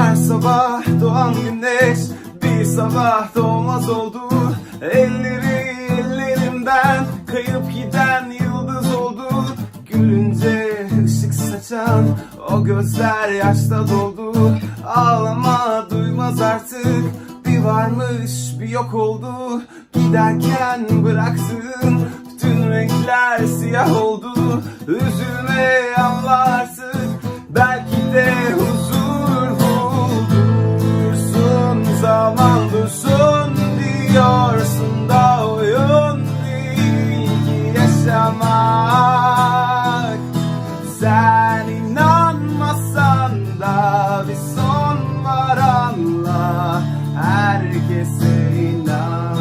Her sabah doğan güneş bir sabah doğmaz oldu. Elleri ellerimden kayıp giden yıldız oldu. Gülünce ışık saçan o gözler yaşta doldu. Ağlama duymaz artık bir varmış bir yok oldu. Giderken bıraktığın bütün renkler siyah oldu. Üzülme diyorsun da oyun değil yaşamak Sen inanmasan da bir son var anla Herkese inan.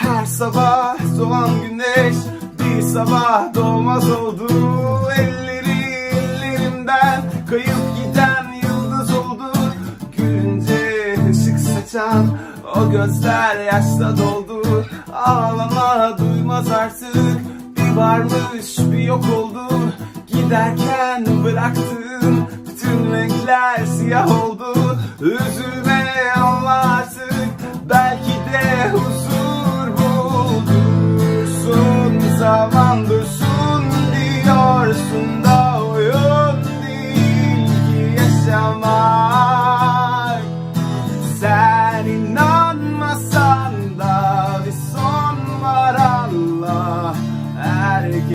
Her sabah doğan güneş bir sabah doğmaz oldu. Elleri ellerimden kayıp akşam O gözler yaşla doldu. Ağlama duymaz artık. Bir varmış bir yok oldu. Giderken bıraktım. Bütün renkler siyah oldu. Üzülme Allah artık. Belki de huzur bulursun zaman